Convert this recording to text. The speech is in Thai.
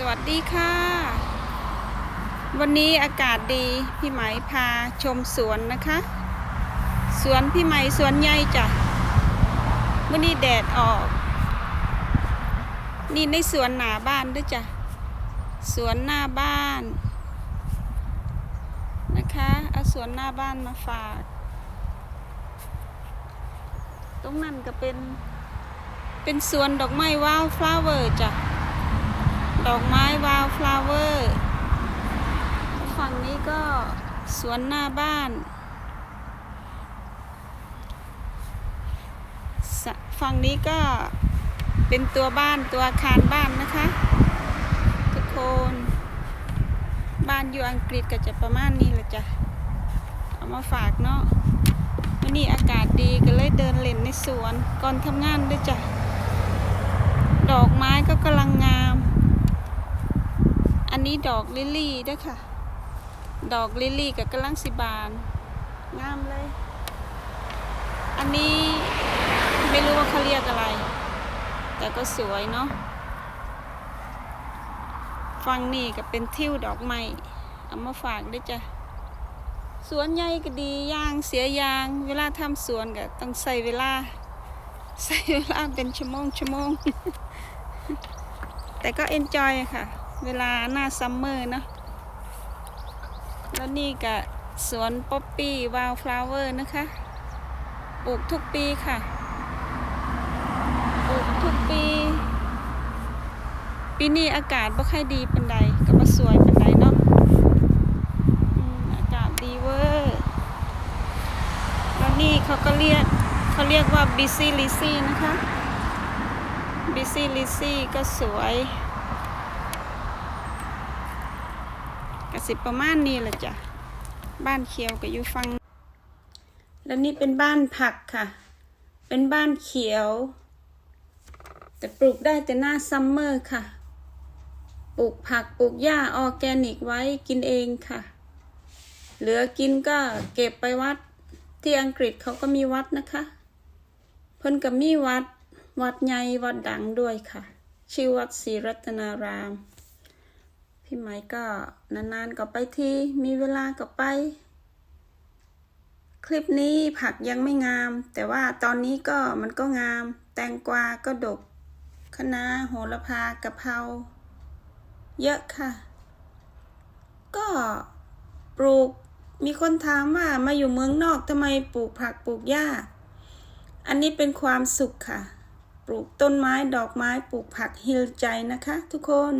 สวัสดีค่ะ วันนี้อากาศดีพี่ไหมพาชมสวนนะคะ สวนพี่ไหมสวนใหญ่จ้ะวันนี้แดดออก นี่ในสวนหน้าบ้านด้วยจ้ะสวนหน้าบ้านนะคะเอาสวนหน้าบ้านมาฝาก ตรงนั้นก็เป็นเป็นสวนดอกไม้ว้าวฟลาเวอร์จ้ะ ดอกไม้วาวฟลาเวอร์ ฝั่งนี้ก็สวนหน้าบ้าน ฝั่งนี้ก็เป็นตัวบ้านตัวอาคารบ้านนะคะ ทุกคน บ้านอยู่อังกฤษก็จะประมาณนี้แหละจ้ะ เอามาฝากเนาะวันนี้อากาศดีก็เลยเดินเล่นในสวนก่อนทำงานด้วยจ้ะ ดอกไม้ก็กำลังงาม อั นี้ดอกลิลลี่ด้วยค่ะ ดอกลิลลี่กับกำลังสิบาน งามเลย อันนี้ไม่รู้ว่าเขาเรียกอะไร แต่ก็สวยเนาะฟังนี่ก็เป็นทิวดอกไม้เอามาฝากด้วยจ้ะสวนใหญ่ก็ดียางเสียยาง เวลาทำสวนก็ต้องใส่เวลาใส่เวลาเป็นชั่วโมงชั่วโมง แต่ก็เอนจอยค่ะ เวลาหน้าซัมเมอร์เนาะแล้วนี่ก็สวนป๊อปปี้วาวฟลาเวอร์นะคะ ปลูกทุกปีค่ะ ปลูกทุกปี ปีนี้อากาศบ่ค่อยดีเป็นใดก็บ่สวยเป็นใดเนาะอืมอากาศดีเวอร์แล้วนี่เขาก็เรียกเขาเรียกว่าบิซี่ลิซี่นะคะบิซี่ลิซี่ก็สวย กสิประมาณนี้แหละจ้ะ บ้านเขียวก็อยู่ฟัง แล้วนี่เป็นบ้านผักค่ะ เป็นบ้านเขียว แต่ปลูกได้แต่หน้าซัมเมอร์ค่ะ ปลูกผักปลูกหญ้าออแกนิกไว้กินเองค่ะ เหลือกินก็เก็บไปวัดที่อังกฤษเขาก็มีวัดนะคะ เพิ่นก็มีวัด วัดใหญ่วัดดังด้วยค่ะ ชื่อวัดศรีรัตนาราม พี่ไหมก็นานๆก็ไปที มีเวลาก็ไป คลิปนี้ผักยังไม่งาม แต่ว่าตอนนี้ก็มันก็งาม แตงกวาก็ดกคะน้าโหระพากะเพราเยอะค่ะ ก็ปลูกมีคนถามว่ามาอยู่เมืองนอกทำไมปลูกผักปลูกหญ้า อันนี้เป็นความสุขค่ะ ปลูกต้นไม้ดอกไม้ปลูกผักฮิลใจนะคะ ทุกคน